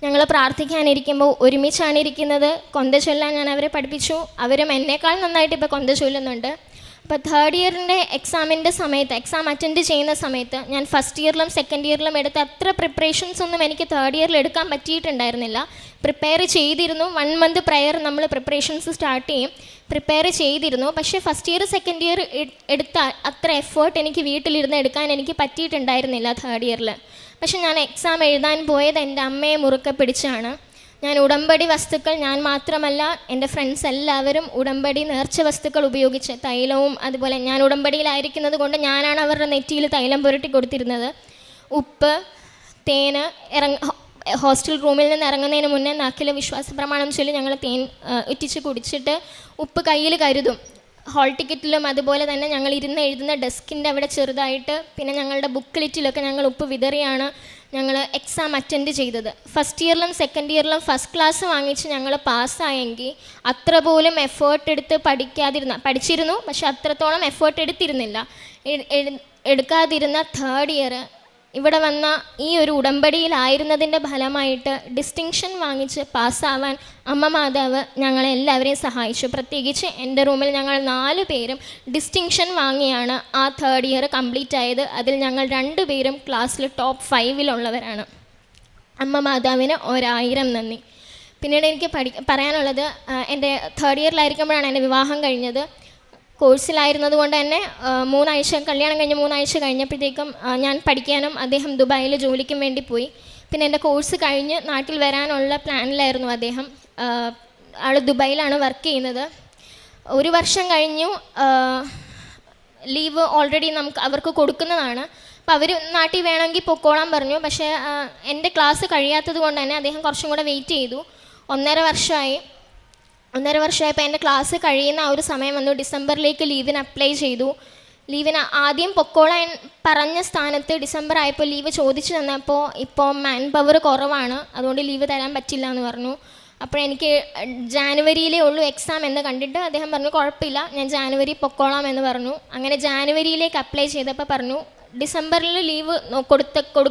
ഞങ്ങൾ പ്രാർത്ഥിക്കാനിരിക്കുമ്പോൾ ഒരുമിച്ചാണ് ഇരിക്കുന്നത്. കൊന്ത ചൊല്ലാൻ ഞാൻ അവരെ പഠിപ്പിച്ചു. അവരും എന്നേക്കാൾ നന്നായിട്ട് ഇപ്പോൾ കൊന്ത ചൊല്ലുന്നുണ്ട്. അപ്പോൾ തേർഡ് ഇയറിന്റെ എക്സാമിന്റെ സമയത്ത് എക്സാം അറ്റൻഡ് ചെയ്യുന്ന സമയത്ത് ഞാൻ ഫസ്റ്റ് ഇയറിലും സെക്കൻഡ് ഇയറിലും എടുത്ത അത്ര പ്രിപ്പറേഷൻസ് ഒന്നും എനിക്ക് തേർഡ് ഇയറിൽ എടുക്കാൻ പറ്റിയിട്ടുണ്ടായിരുന്നില്ല. പ്രിപ്പയർ ചെയ്തിരുന്നു. വൺ മന്ത് പ്രയർ നമ്മൾ പ്രിപ്പറേഷൻസ് സ്റ്റാർട്ട് ചെയ്യും. പ്രിപ്പയർ ചെയ്തിരുന്നു. പക്ഷേ ഫസ്റ്റ് ഇയർ സെക്കൻഡ് ഇയർ എടുത്ത അത്ര എഫേർട്ട് എനിക്ക് വീട്ടിലിരുന്ന് എടുക്കാൻ എനിക്ക് പറ്റിയിട്ടുണ്ടായിരുന്നില്ല തേർഡ് ഇയറിൽ പക്ഷേ ഞാൻ എക്സാം എഴുതാൻ പോയത് എന്റെ അമ്മയെ മുറുക്കെ പിടിച്ചാണ്. ഞാൻ ഉടമ്പടി വസ്തുക്കൾ ഞാൻ മാത്രമല്ല എന്റെ ഫ്രണ്ട്സ് എല്ലാവരും ഉടമ്പടി നേർച്ച വസ്തുക്കൾ ഉപയോഗിച്ച് തൈലവും അതുപോലെ ഞാൻ ഉടമ്പടിയിലായിരിക്കുന്നത് കൊണ്ട് ഞാനാണ് അവരുടെ നെറ്റിയിൽ തൈലം പുരട്ടി കൊടുത്തിരുന്നത്. ഉപ്പ് തേന് ഇറങ്ങ ഹോസ്റ്റൽ റൂമിൽ നിന്ന് ഇറങ്ങുന്നതിന് മുന്നേ നാക്കിലെ വിശ്വാസ പ്രമാണം ചൊല്ലി ഞങ്ങൾ തേൻ ഉറ്റിച്ച് കുടിച്ചിട്ട് ഉപ്പ് കയ്യിൽ കരുതും. ഹോൾ ടിക്കറ്റിലും അതുപോലെ തന്നെ ഞങ്ങൾ ഇരുന്ന് എഴുതുന്ന ഡെസ്കിന്റെ അവിടെ ചെറുതായിട്ട് പിന്നെ ഞങ്ങളുടെ ബുക്ക്ലെറ്റിലൊക്കെ ഞങ്ങൾ ഉപ്പ് വിതറിയാണ്. ഞങ്ങൾ എക്സാം അറ്റൻഡ് ചെയ്തത്. ഫസ്റ്റ് ഇയറിലും സെക്കൻഡ് ഇയറിലും ഫസ്റ്റ് ക്ലാസ് വാങ്ങിച്ച് ഞങ്ങൾ പാസ്സായെങ്കിൽ അത്ര പോലും എഫേർട്ട് എടുത്ത് പഠിക്കാതിരുന്ന പഠിച്ചിരുന്നു പക്ഷെ അത്രത്തോളം എഫേർട്ട് എടുത്തിരുന്നില്ല. എടുക്കാതിരുന്ന തേർഡ് ഇയർ ഇവിടെ വന്ന ഈ ഒരു ഉടമ്പടിയിലായിരുന്നതിന്റെ ഫലമായിട്ട് ഡിസ്റ്റിങ്ഷൻ വാങ്ങിച്ച് പാസ്സാവാൻ അമ്മ മാതാവ് ഞങ്ങളെ എല്ലാവരെയും സഹായിച്ചു. പ്രത്യേകിച്ച് എന്റെ റൂമിൽ ഞങ്ങൾ നാല് പേരും ഡിസ്റ്റിങ്ഷൻ വാങ്ങിയാണ് ആ തേർഡ് ഇയർ കംപ്ലീറ്റ് ആയത്. അതിൽ ഞങ്ങൾ രണ്ട് പേരും ക്ലാസ്സിൽ ടോപ്പ് ഫൈവിലുള്ളവരാണ് അമ്മ മാതാവിന് ഒരായിരം നന്ദി. പിന്നീട് എനിക്ക് പഠി പറയാനുള്ളത് എന്റെ തേർഡ് ഇയറിലായിരിക്കുമ്പോഴാണ് എന്റെ വിവാഹം കഴിഞ്ഞത്. കോഴ്സിലായിരുന്നത് കൊണ്ട് തന്നെ മൂന്നാഴ്ച കല്യാണം കഴിഞ്ഞ് മൂന്നാഴ്ച കഴിഞ്ഞപ്പോഴത്തേക്കും ഞാൻ പഠിക്കാനും അദ്ദേഹം ദുബായിൽ ജോലിക്കും വേണ്ടി പോയി. പിന്നെ എന്റെ കോഴ്സ് കഴിഞ്ഞ് നാട്ടിൽ വരാനുള്ള പ്ലാനിലായിരുന്നു അദ്ദേഹം. ആൾ ദുബായിലാണ് വർക്ക് ചെയ്യുന്നത്. ഒരു വർഷം കഴിഞ്ഞു ലീവ് ഓൾറെഡി നമുക്ക് അവർക്ക് കൊടുക്കുന്നതാണ്. അപ്പോൾ അവർ നാട്ടിൽ വേണമെങ്കിൽ പൊക്കോളാൻ പറഞ്ഞു. പക്ഷേ എന്റെ ക്ലാസ് കഴിയാത്തത് കൊണ്ട് തന്നെ അദ്ദേഹം കുറച്ചും കൂടെ വെയിറ്റ് ചെയ്തു. ഒന്നര വർഷമായി. ഒന്നര വർഷമായപ്പോൾ എന്റെ ക്ലാസ് കഴിയുന്ന ആ ഒരു സമയം വന്നു. ഡിസംബറിലേക്ക് ലീവിന് അപ്ലൈ ചെയ്തു. ലീവിന് ആദ്യം പൊക്കോളാൻ പറഞ്ഞ സ്ഥാനത്ത് ഡിസംബർ ആയപ്പോൾ ലീവ് ചോദിച്ചു തന്നപ്പോൾ ഇപ്പോൾ മാൻ പവർ കുറവാണ്. അതുകൊണ്ട് ലീവ് തരാൻ പറ്റില്ല എന്ന് പറഞ്ഞു. അപ്പോൾ എനിക്ക് ജാനുവരിയിലേ ഉള്ളൂ എക്സാം എന്ന് കണ്ടിട്ട് അദ്ദേഹം പറഞ്ഞു കുഴപ്പമില്ല ഞാൻ ജാനുവരി പൊക്കോളാം എന്ന് പറഞ്ഞു. അങ്ങനെ ജാനുവരിയിലേക്ക് അപ്ലൈ ചെയ്തപ്പോൾ പറഞ്ഞു ഡിസംബറിൽ ലീവ് കൊടുത്ത കൊടു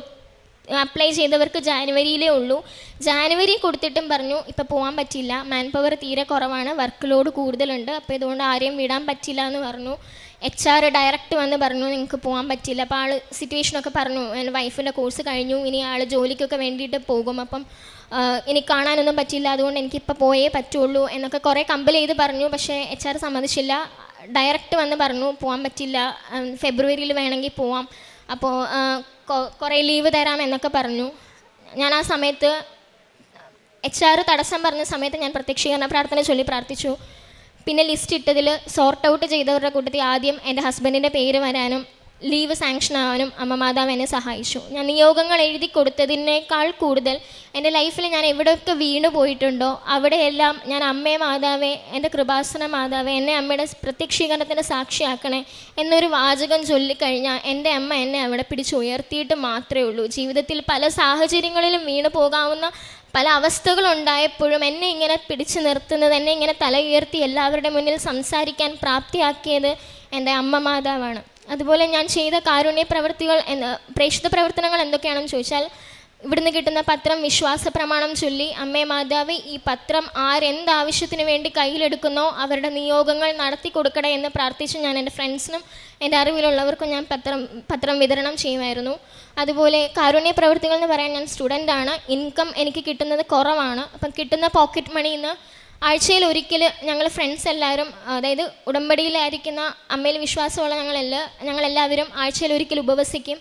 അപ്ലൈ ചെയ്തവർക്ക് ജാനുവരിയിലേ ഉള്ളൂ. ജാനുവരി കൊടുത്തിട്ടും പറഞ്ഞു ഇപ്പോൾ പോകാൻ പറ്റില്ല. മാൻ പവർ തീരെ കുറവാണ്. വർക്ക് ലോഡ് കൂടുതലുണ്ട്. അപ്പോൾ ഇതുകൊണ്ട് ആരെയും വിടാൻ പറ്റില്ല എന്ന് പറഞ്ഞു. എച്ച് ആർ ഡയറക്റ്റ് വന്ന് പറഞ്ഞു നിങ്ങൾക്ക് പോകാൻ പറ്റില്ല. അപ്പോൾ ആൾ സിറ്റുവേഷനൊക്കെ പറഞ്ഞു. എന്റെ വൈഫിന്റെ കോഴ്സ് കഴിഞ്ഞു. ഇനി ആൾ ജോലിക്കൊക്കെ വേണ്ടിയിട്ട് പോകും. അപ്പം എനിക്ക് കാണാനൊന്നും പറ്റില്ല. അതുകൊണ്ട് എനിക്കിപ്പോൾ പോയേ പറ്റുള്ളൂ എന്നൊക്കെ കുറേ കമ്പൽ ചെയ്ത് പറഞ്ഞു. പക്ഷേ എച്ച് ആർ സമ്മതിച്ചില്ല. ഡയറക്റ്റ് വന്ന് പറഞ്ഞു പോകാൻ പറ്റില്ല. ഫെബ്രുവരിയിൽ വേണമെങ്കിൽ പോവാം. അപ്പോൾ കുറേ ലീവ് തരാം എന്നൊക്കെ പറഞ്ഞു. ഞാൻ ആ സമയത്ത് എച്ച് ആർ തടസ്സം പറഞ്ഞ സമയത്ത് ഞാൻ പ്രത്യക്ഷീകരണ പ്രാർത്ഥന ചൊല്ലി പ്രാർത്ഥിച്ചു. പിന്നെ ലിസ്റ്റ് ഇട്ടതിൽ സോർട്ട് ഔട്ട് ചെയ്തവരുടെ കൂട്ടത്തിൽ ആദ്യം എന്റെ ഹസ്ബൻഡിന്റെ പേര് വരാനും ലീവ് സാങ്ഷൻ ആവാനും അമ്മ മാതാവ് എന്നെ സഹായിച്ചു. ഞാൻ നിയോഗങ്ങൾ എഴുതി കൊടുത്തതിനേക്കാൾ കൂടുതൽ എന്റെ ലൈഫിൽ ഞാൻ എവിടെയൊക്കെ വീണു പോയിട്ടുണ്ടോ അവിടെയെല്ലാം ഞാൻ അമ്മയെ മാതാവേ എന്റെ കൃപാസന മാതാവേ എന്നെ അമ്മയുടെ പ്രത്യക്ഷീകരണത്തിന് സാക്ഷിയാക്കണേ എന്നൊരു വാചകം ചൊല്ലിക്കഴിഞ്ഞാൽ എന്റെ അമ്മ എന്നെ അവിടെ പിടിച്ചുയർത്തിയിട്ട് മാത്രമേ ഉള്ളൂ. ജീവിതത്തിൽ പല സാഹചര്യങ്ങളിലും വീണു പോകാവുന്ന പല അവസ്ഥകളുണ്ടായപ്പോഴും എന്നെ ഇങ്ങനെ പിടിച്ചു നിർത്തുന്നത് എന്നെ ഇങ്ങനെ തല ഉയർത്തി എല്ലാവരുടെ മുന്നിൽ സംസാരിക്കാൻ പ്രാപ്തിയാക്കിയത് എന്റെ അമ്മ മാതാവാണ്. അതുപോലെ ഞാൻ ചെയ്ത കാരുണ്യ പ്രവൃത്തികൾ എന്ന് പ്രേക്ഷിത പ്രവർത്തനങ്ങൾ എന്തൊക്കെയാണെന്ന് ചോദിച്ചാൽ ഇവിടുന്ന് കിട്ടുന്ന പത്രം വിശ്വാസ പ്രമാണം ചൊല്ലി അമ്മേ മാതാവ് ഈ പത്രം ആരെന്താവശ്യത്തിന് വേണ്ടി കയ്യിലെടുക്കുന്നോ അവരുടെ നിയോഗങ്ങൾ നടത്തി കൊടുക്കണേ എന്ന് പ്രാർത്ഥിച്ച് ഞാൻ എന്റെ ഫ്രണ്ട്സിനും എന്റെ അറിവിലുള്ളവർക്കും ഞാൻ പത്രം പത്രം വിതരണം ചെയ്യുമായിരുന്നു. അതുപോലെ കാരുണ്യ പ്രവൃത്തികൾ എന്ന് പറയാൻ ഞാൻ സ്റ്റുഡന്റാണ് ഇൻകം എനിക്ക് കിട്ടുന്നത് കുറവാണ്. അപ്പം കിട്ടുന്ന പോക്കറ്റ് മണിയിൽ നിന്ന് ആഴ്ചയിൽ ഒരിക്കൽ ഞങ്ങൾ ഫ്രണ്ട്സ് എല്ലാവരും അതായത് ഉടമ്പടിയിലായിരിക്കുന്ന അമ്മയിൽ വിശ്വാസമുള്ള ഞങ്ങളെല്ലാം ഞങ്ങളെല്ലാവരും ആഴ്ചയിൽ ഒരിക്കൽ ഉപവസിക്കും.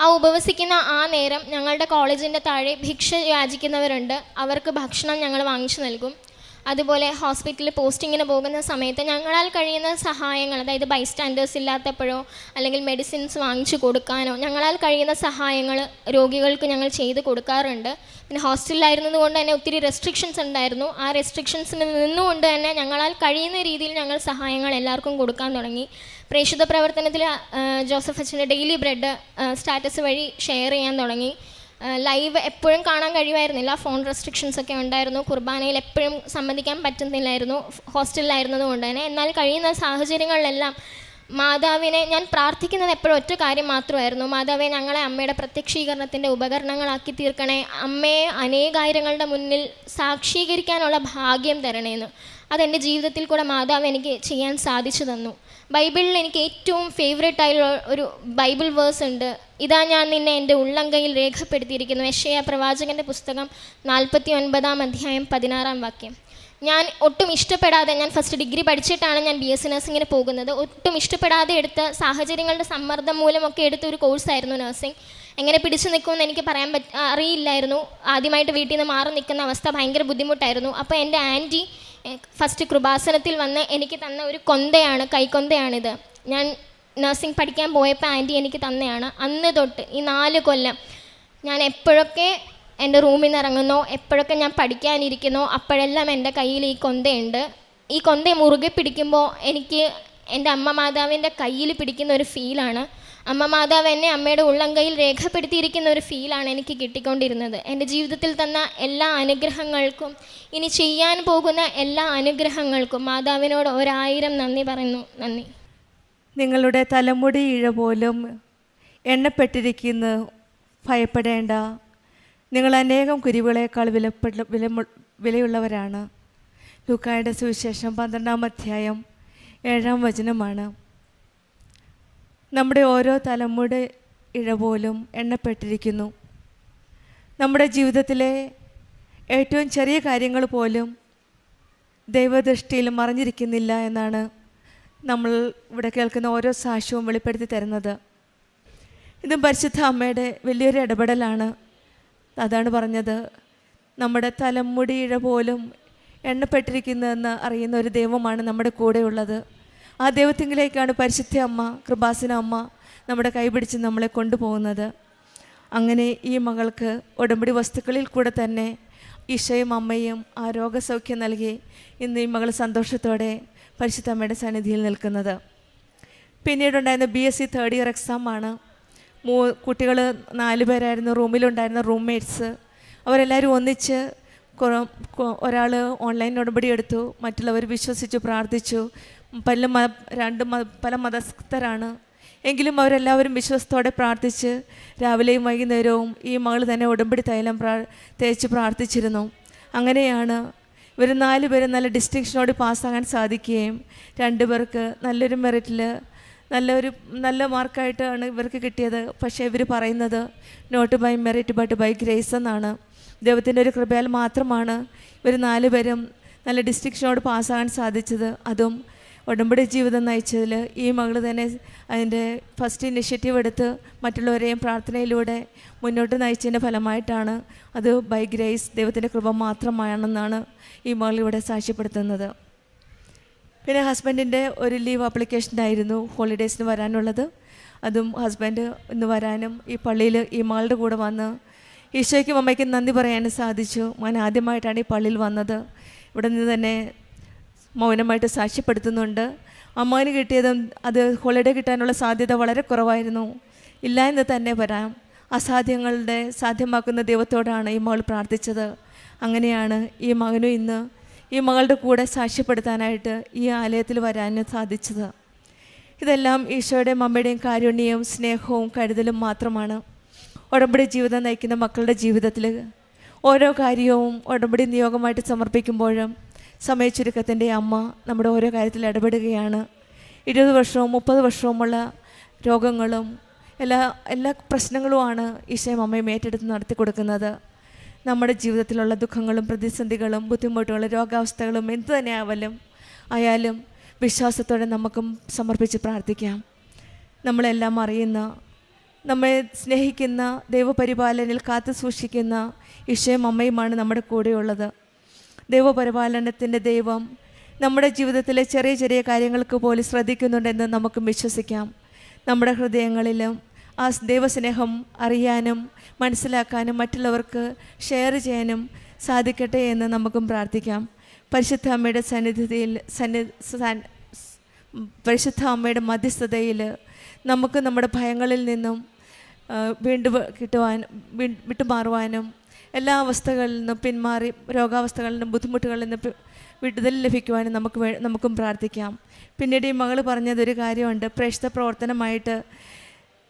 ആ ഉപവസിക്കുന്ന ആ നേരം ഞങ്ങളുടെ കോളേജിന്റെ താഴെ ഭിക്ഷ യാചിക്കുന്നവരുണ്ട്. അവർക്ക് ഭക്ഷണം ഞങ്ങൾ വാങ്ങിച്ചു നൽകും. അതുപോലെ ഹോസ്പിറ്റലിൽ പോസ്റ്റിങ്ങിന് പോകുന്ന സമയത്ത് ഞങ്ങളാൽ കഴിയുന്ന സഹായങ്ങൾ അതായത് ബൈസ്റ്റാൻഡേഴ്സ് ഇല്ലാത്തപ്പോഴോ അല്ലെങ്കിൽ മെഡിസിൻസ് വാങ്ങിച്ചു കൊടുക്കാനോ ഞങ്ങളാൽ കഴിയുന്ന സഹായങ്ങൾ രോഗികൾക്ക് ഞങ്ങൾ ചെയ്ത് കൊടുക്കാറുണ്ട്. പിന്നെ ഹോസ്റ്റലിലായിരുന്നത് കൊണ്ട് തന്നെ ഒത്തിരി റെസ്ട്രിക്ഷൻസ് ഉണ്ടായിരുന്നു. ആ റെസ്ട്രിക്ഷൻസിൽ നിന്നുകൊണ്ട് തന്നെ ഞങ്ങളാൽ കഴിയുന്ന രീതിയിൽ ഞങ്ങൾ സഹായങ്ങൾ എല്ലാവർക്കും കൊടുക്കാൻ തുടങ്ങി. പ്രേക്ഷിത പ്രവർത്തനത്തിൽ ജോസഫ് അച്ഛന്റെ ഡെയിലി ബ്രെഡ് സ്റ്റാറ്റസ് വഴി ഷെയർ ചെയ്യാൻ തുടങ്ങി. ലൈവ് എപ്പോഴും കാണാൻ കഴിയുമായിരുന്നില്ല. ഫോൺ റെസ്ട്രിക്ഷൻസ് ഒക്കെ ഉണ്ടായിരുന്നു. കുർബാനയിൽ എപ്പോഴും സംബന്ധിക്കാൻ പറ്റുന്നില്ലായിരുന്നു. ഹോസ്റ്റലിലായിരുന്നത് കൊണ്ട് തന്നെ. എന്നാൽ കഴിയുന്ന സാഹചര്യങ്ങളിലെല്ലാം മാതാവിനെ ഞാൻ പ്രാർത്ഥിക്കുന്നത് എപ്പോഴും ഒറ്റ കാര്യം മാത്രമായിരുന്നു. മാതാവെ ഞങ്ങളെ അമ്മയുടെ പ്രത്യക്ഷീകരണത്തിന്റെ ഉപകരണങ്ങളാക്കി തീർക്കണേ. അമ്മയെ അനേകായിരങ്ങളുടെ മുന്നിൽ സാക്ഷീകരിക്കാനുള്ള ഭാഗ്യം തരണേന്ന് അതെന്റെ ജീവിതത്തിൽ കൂടെ മാതാവ് എനിക്ക് ചെയ്യാൻ സാധിച്ചു തന്നു. ബൈബിളിൽ എനിക്ക് ഏറ്റവും ഫേവറേറ്റ് ആയുള്ള ഒരു ബൈബിൾ വേഴ്സ് ഉണ്ട്. ഇതാ ഞാൻ നിന്നെ എന്റെ ഉള്ളങ്കയിൽ രേഖപ്പെടുത്തിയിരിക്കുന്നു. യശയ പ്രവാചകന്റെ പുസ്തകം നാൽപ്പത്തി ഒൻപതാം അധ്യായം പതിനാറാം വാക്യം. ഞാൻ ഒട്ടും ഇഷ്ടപ്പെടാതെ ഞാൻ ഫസ്റ്റ് ഡിഗ്രി പഠിച്ചിട്ടാണ് ഞാൻ ബി എസ് സി നഴ്സിങ്ങിന് പോകുന്നത്. ഒട്ടും ഇഷ്ടപ്പെടാതെ എടുത്ത സാഹചര്യങ്ങളുടെ സമ്മർദ്ദം മൂലമൊക്കെ എടുത്ത ഒരു കോഴ്സായിരുന്നു നഴ്സിംഗ് എങ്ങനെ പിടിച്ചു നിൽക്കുമെന്ന് എനിക്ക് പറയാൻ പറ്റ അറിയില്ലായിരുന്നു. ആദ്യമായിട്ട് വീട്ടിൽ നിന്ന് മാറി നിൽക്കുന്ന അവസ്ഥ ഭയങ്കര ബുദ്ധിമുട്ടായിരുന്നു. അപ്പോൾ എന്റെ ആന്റി ഫസ്റ്റ് കൃപാസനത്തിൽ വന്ന് എനിക്ക് തന്ന ഒരു കൊന്തയാണ് കൈക്കൊന്തയാണിത്. ഞാൻ നഴ്സിംഗ് പഠിക്കാൻ പോയപ്പോൾ ആന്റി എനിക്ക് തന്നെയാണ്. അന്ന് തൊട്ട് ഈ നാല് കൊല്ലം ഞാൻ എപ്പോഴൊക്കെ എന്റെ റൂമിൽ നിന്ന് ഇറങ്ങുന്നോ എപ്പോഴൊക്കെ ഞാൻ പഠിക്കാനിരിക്കുന്നോ അപ്പോഴെല്ലാം എന്റെ കയ്യിൽ ഈ കൊന്തയുണ്ട്. ഈ കൊന്ത മുറുകെ പിടിക്കുമ്പോൾ എനിക്ക് എന്റെ അമ്മ മാതാവിന്റെ കയ്യിൽ പിടിക്കുന്ന ഒരു ഫീലാണ് അമ്മ മാതാവ് എന്നെ അമ്മയുടെ ഉള്ളം കയ്യിൽ രേഖപ്പെടുത്തിയിരിക്കുന്ന ഒരു ഫീലാണ് എനിക്ക് കിട്ടിക്കൊണ്ടിരുന്നത്. എന്റെ ജീവിതത്തിൽ തന്ന എല്ലാ അനുഗ്രഹങ്ങൾക്കും ഇനി ചെയ്യാൻ പോകുന്ന എല്ലാ അനുഗ്രഹങ്ങൾക്കും മാതാവിനോട് ഒരായിരം നന്ദി പറയുന്നു. നന്ദി. നിങ്ങളുടെ തലമുടി ഇഴ പോലും എണ്ണപ്പെട്ടിരിക്കുന്നു. ഭയപ്പെടേണ്ട. നിങ്ങൾ അനേകം കുരുവികളേക്കാൾ വിലപ്പെട്ട വില വിലയുള്ളവരാണ്. ലൂക്കായുടെ സുവിശേഷം പന്ത്രണ്ടാം അധ്യായം ഏഴാം വചനമാണ്. നമ്മുടെ ഓരോ തലമുടി ഇഴ പോലും എണ്ണപ്പെട്ടിരിക്കുന്നു. നമ്മുടെ ജീവിതത്തിലെ ഏറ്റവും ചെറിയ കാര്യങ്ങൾ പോലും ദൈവദൃഷ്ടിയിൽ മറിഞ്ഞിരിക്കുന്നില്ല എന്നാണ് നമ്മൾ ഇവിടെ കേൾക്കുന്ന ഓരോ സാക്ഷ്യവും വെളിപ്പെടുത്തി തരുന്നത്. ഇതും പരിശുദ്ധ അമ്മയുടെ വലിയൊരു ഇടപെടലാണ്. അതാണ് പറഞ്ഞത്. നമ്മുടെ തലമുടി ഇഴ പോലും എണ്ണപ്പെട്ടിരിക്കുന്നതെന്ന് അറിയുന്ന ഒരു ദൈവമാണ് നമ്മുടെ കൂടെയുള്ളത്. ആ ദൈവത്തിങ്കിലേക്കാണ് പരിശുദ്ധ അമ്മ കൃപാസന അമ്മ നമ്മുടെ കൈപിടിച്ച് നമ്മളെ കൊണ്ടുപോകുന്നത്. അങ്ങനെ ഈ മകൾക്ക് ഉടമ്പടി വസ്തുക്കളിൽ കൂടെ തന്നെ ഈശയും അമ്മയും ആ രോഗസൗഖ്യം നൽകി ഇന്ന് ഈ മകൾ സന്തോഷത്തോടെ പരിശുദ്ധ അമ്മയുടെ സന്നിധിയിൽ നിൽക്കുന്നത്. പിന്നീടുണ്ടായിരുന്ന B S C third year എക്സാമാണ് മൂ കുട്ടികൾ നാല് പേരായിരുന്നു. റൂമിലുണ്ടായിരുന്ന റൂംമേറ്റ്സ് അവരെല്ലാവരും ഒന്നിച്ച് ഒരാൾ ഓൺലൈൻ ഉടമ്പടി എടുത്തു. മറ്റുള്ളവർ വിശ്വസിച്ചു പ്രാർത്ഥിച്ചു. പല മ രണ്ട് പല മതസ്ഥരാണ്. എങ്കിലും അവരെല്ലാവരും വിശ്വസത്തോടെ പ്രാർത്ഥിച്ച് രാവിലെയും വൈകുന്നേരവും ഈ മകൾ തന്നെ ഉടമ്പടി തൈലം പ്രാ തേച്ച് പ്രാർത്ഥിച്ചിരുന്നു. അങ്ങനെയാണ് ഇവർ നാല് പേര് നല്ല ഡിസ്റ്റിങ്ഷനോട് പാസ്സാകാൻ സാധിക്കുകയും രണ്ട് പേർക്ക് നല്ലൊരു മെറിറ്റിൽ നല്ലൊരു നല്ല മാർക്കായിട്ടാണ് ഇവർക്ക് കിട്ടിയത്. പക്ഷേ ഇവർ പറയുന്നത് not by merit but by grace എന്നാണ്. ദൈവത്തിന്റെ ഒരു കൃപയാൽ മാത്രമാണ് ഇവർ നാല് പേരും നല്ല ഡിസ്റ്റിങ്ഷനോട് പാസ്സാകാൻ സാധിച്ചത്. അതും ഉടമ്പടി ജീവിതം നയിച്ചതിൽ ഈ മകൾ തന്നെ അതിന്റെ ഫസ്റ്റ് ഇനിഷ്യേറ്റീവ് എടുത്ത് മറ്റുള്ളവരെയും പ്രാർത്ഥനയിലൂടെ മുന്നോട്ട് നയിച്ചതിന്റെ ഫലമായിട്ടാണ്. അത് ബൈ ഗ്രേസ് ദൈവത്തിന്റെ കൃപ മാത്രമാണെന്നാണ് ഈ മകൾ ഇവിടെ സാക്ഷ്യപ്പെടുത്തുന്നത്. പിന്നെ ഹസ്ബൻഡിന്റെ ഒരു ലീവ് ആപ്ലിക്കേഷനായിരുന്നു ഹോളിഡേയ്സിന് വരാനുള്ളത്. അതും ഹസ്ബൻഡ് ഇന്ന് വരാനും ഈ പള്ളിയിൽ ഈ മകളുടെ കൂടെ വന്ന് ഈശോയ്ക്കും അമ്മയ്ക്കും നന്ദി പറയാനും സാധിച്ചു. ഞാൻ ആദ്യമായിട്ടാണ് ഈ പള്ളിയിൽ വന്നത്. ഇവിടെ നിന്ന് തന്നെ മൗനമായിട്ട് സാക്ഷ്യപ്പെടുത്തുന്നുണ്ട്. അമ്മാവിന് കിട്ടിയതും അത് ഹോളിഡേ കിട്ടാനുള്ള സാധ്യത വളരെ കുറവായിരുന്നു. ഇല്ല എന്ന് തന്നെ വരാം. അസാധ്യങ്ങളുടെ സാധ്യമാക്കുന്ന ദൈവത്തോടാണ് ഈ മകൾ പ്രാർത്ഥിച്ചത്. അങ്ങനെയാണ് ഈ മകനും ഇന്ന് ഈ മകളുടെ കൂടെ സാക്ഷ്യപ്പെടുത്താനായിട്ട് ഈ ആലയത്തിൽ വരാനും സാധിച്ചത്. ഇതെല്ലാം ഈശോയുടെ അമ്മയുടെയും കാരുണ്യവും സ്നേഹവും കരുതലും മാത്രമാണ്. ഉടമ്പടി ജീവിതം നയിക്കുന്ന മക്കളുടെ ജീവിതത്തിൽ ഓരോ കാര്യവും ഉടമ്പടി നിയോഗമായിട്ട് സമർപ്പിക്കുമ്പോഴും സമയച്ചുരുക്കത്തിന്റെ അമ്മ നമ്മുടെ ഓരോ കാര്യത്തിൽ ഇടപെടുകയാണ്. ഇരുപത് വർഷവും മുപ്പത് വർഷവുമുള്ള രോഗങ്ങളും എല്ലാ എല്ലാ പ്രശ്നങ്ങളുമാണ് ഈശോയും അമ്മയും ഏറ്റെടുത്ത് നടത്തി കൊടുക്കുന്നത് നമ്മുടെ ജീവിതത്തിലുള്ള ദുഃഖങ്ങളും പ്രതിസന്ധികളും ബുദ്ധിമുട്ടുകളും രോഗാവസ്ഥകളും എന്തു തന്നെ ആവലും ആയാലും വിശ്വാസത്തോടെ നമുക്കും സമർപ്പിച്ച് പ്രാർത്ഥിക്കാം. നമ്മളെല്ലാം അറിയുന്ന നമ്മെ സ്നേഹിക്കുന്ന ദൈവപരിപാലനയിൽ കാത്തു സൂക്ഷിക്കുന്ന ഈശോയും അമ്മയുമാണ് നമ്മുടെ കൂടെയുള്ളത്. ദൈവപരിപാലനത്തിന്റെ ദൈവം നമ്മുടെ ജീവിതത്തിലെ ചെറിയ ചെറിയ കാര്യങ്ങൾക്ക് പോലും ശ്രദ്ധിക്കുന്നുണ്ടെന്ന് നമുക്ക് വിശ്വസിക്കാം. നമ്മുടെ ഹൃദയങ്ങളിലും ആ ദൈവസ്നേഹം അറിയാനും മനസ്സിലാക്കാനും മറ്റുള്ളവർക്ക് ഷെയർ ചെയ്യാനും സാധിക്കട്ടെ എന്ന് നമുക്കും പ്രാർത്ഥിക്കാം. പരിശുദ്ധ അമ്മയുടെ സന്നിധിയിൽ സന്നി പരിശുദ്ധ അമ്മയുടെ മധ്യസ്ഥതയിൽ നമുക്ക് നമ്മുടെ ഭയങ്ങളിൽ നിന്നും വീണ്ടും കിട്ടുവാൻ വിട്ടുമാറുവാനും എല്ലാ അവസ്ഥകളിൽ നിന്നും പിന്മാറി രോഗാവസ്ഥകളിൽ നിന്നും ബുദ്ധിമുട്ടുകളിൽ നിന്നും വിടുതൽ ലഭിക്കുവാനും നമുക്ക് വേ- നമുക്കും പ്രാർത്ഥിക്കാം. പിന്നീട് ഈ മകൾ പറഞ്ഞതൊരു കാര്യമുണ്ട്. പ്രേക്ഷിത പ്രവർത്തനമായിട്ട്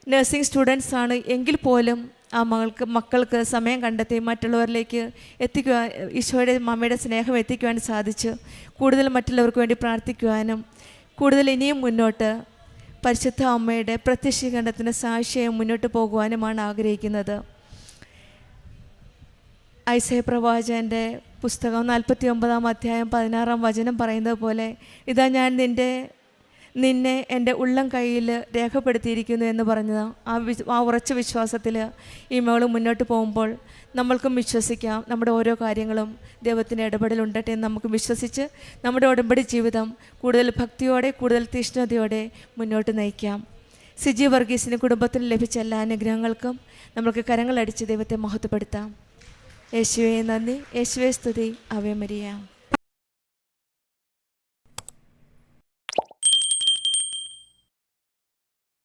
നഴ്സിംഗ് സ്റ്റുഡൻസ് ആണ് എങ്കിൽ പോലും ആ മകൾക്ക് മക്കൾക്ക് സമയം കണ്ടെത്തി മറ്റുള്ളവരിലേക്ക് എത്തിക്കുവാൻ ഈശോയുടെ മമ്മയുടെ സ്നേഹം എത്തിക്കുവാൻ സാധിച്ചു കൂടുതൽ മറ്റുള്ളവർക്ക് വേണ്ടി പ്രാർത്ഥിക്കുവാനും കൂടുതൽ ഇനിയും മുന്നോട്ട് പരിശുദ്ധ അമ്മയുടെ പ്രത്യക്ഷീകരണത്തിന് സാക്ഷിയായി മുന്നോട്ട് പോകുവാനുമാണ് ആഗ്രഹിക്കുന്നത്. ഐസയ പ്രവാചകന്റെ പുസ്തകം നാൽപ്പത്തി ഒമ്പതാം അധ്യായം പതിനാറാം വചനം പറയുന്നത് പോലെ ഇതാ ഞാൻ നിന്റെ നിന്നെ എന്റെ ഉള്ളം കയ്യിൽ രേഖപ്പെടുത്തിയിരിക്കുന്നു എന്ന് പറഞ്ഞത്. ആ വി ആ ഉറച്ച വിശ്വാസത്തിൽ ഈ മകൾ മുന്നോട്ട് പോകുമ്പോൾ നമ്മൾക്കും വിശ്വസിക്കാം. നമ്മുടെ ഓരോ കാര്യങ്ങളും ദൈവത്തിന്റെ ഇടപെടലുണ്ടട്ടെ എന്ന് നമുക്ക് വിശ്വസിച്ച് നമ്മുടെ ഉടമ്പടി ജീവിതം കൂടുതൽ ഭക്തിയോടെ കൂടുതൽ തീഷ്ണതയോടെ മുന്നോട്ട് നയിക്കാം. സിജി വർഗീസിന് കുടുംബത്തിന് ലഭിച്ച എല്ലാ അനുഗ്രഹങ്ങൾക്കും നമുക്ക് കരങ്ങളടിച്ച് ദൈവത്തെ മഹത്വപ്പെടുത്താം. യേശുവേ നന്ദി. യേശുവേ സ്തുതി. അവേ മരിയാം.